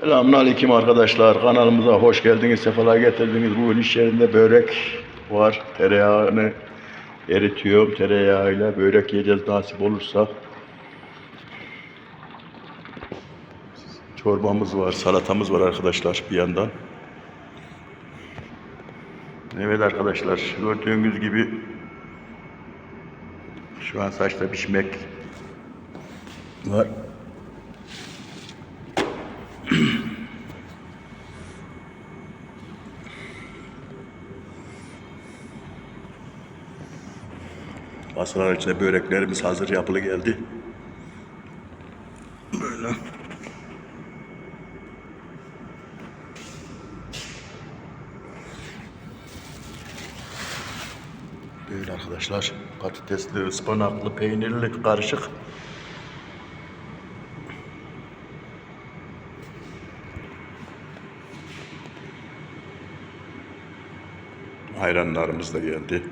Selamünaleyküm arkadaşlar. Kanalımıza hoş geldiniz, sefalar getirdiniz. Bugün iş yerinde börek var. Tereyağını eritiyorum. Tereyağıyla börek yiyeceğiz nasip olursa. Çorbamız var, salatamız var arkadaşlar bir yandan. Evet arkadaşlar, gördüğünüz gibi şu an saçta pişmek var. Masalar içinde böreklerimiz hazır yapılı geldi. Böyle. Böyle arkadaşlar. Patatesli, ıspanaklı, peynirli karışık. Hayranlarımız da geldi.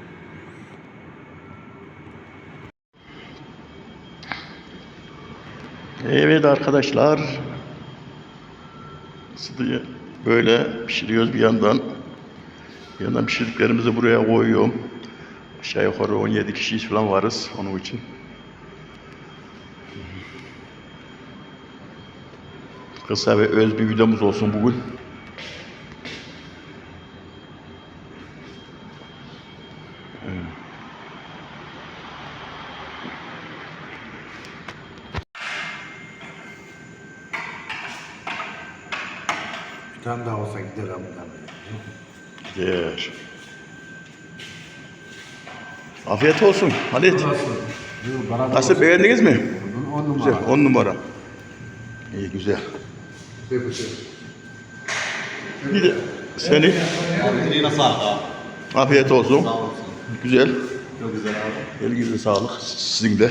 Evet arkadaşlar. Sıdıyı böyle pişiriyoruz bir yandan. Bir yandan pişirdiklerimizi buraya koyuyorum. Aşağı yukarı 17 kişi falan varız onun için. Kısa ve öz bir videomuz olsun bugün. Bir tane daha olsa gider amına. Gider. Afiyet olsun Halit. Nasıl? Beğendiniz mi? On Güzel, numara. on numara. İyi güzel. Bir de seni Eline sağlık abi. afiyet olsun. Sağ. Güzel. Çok güzel abi. Elinize sağlık. Sizin de.